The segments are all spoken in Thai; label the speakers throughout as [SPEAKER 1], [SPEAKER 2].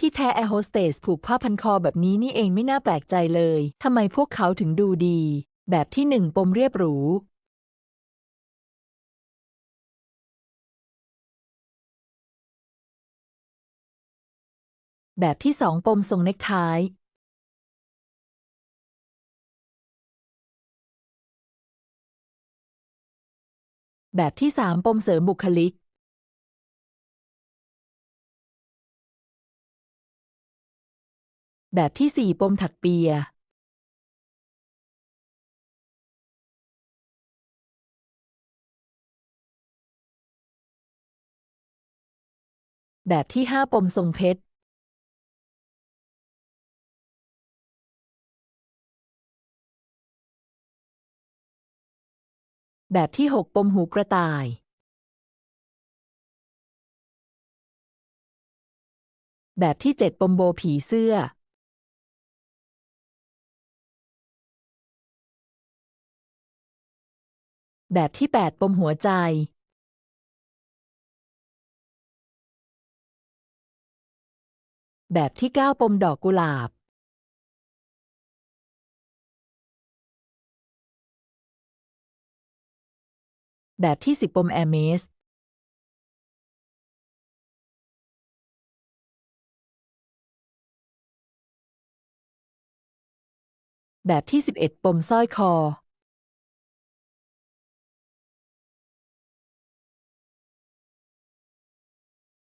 [SPEAKER 1] ที่แท้แอร์โฮสเตสผูกผ้าพันคอแบบนี้นี่เองไม่น่าแปลกใจเลย ทำไมพวกเขาถึงดูดี แบบที่หนึ่งปมเรียบหรู แบบที่สองปมทรงเน็กไทแบบที่สามปมเสริมบุคลิก แบบที่สี่ปมถักเปียแบบที่ห้าปมทรงเพชร แบบที่หกปมหูกระต่าย แบบที่เจ็ดปมโบผีเสื้อ แบบที่แปดปมหัวใจแบบที่เก้าปมดอกกุหลาบ แบบที่สิบปมแอร์เมส แบบที่สิบเอ็ดปมสร้อยคอ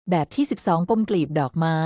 [SPEAKER 1] แบบที่สิบสองปมกลีบดอกไม้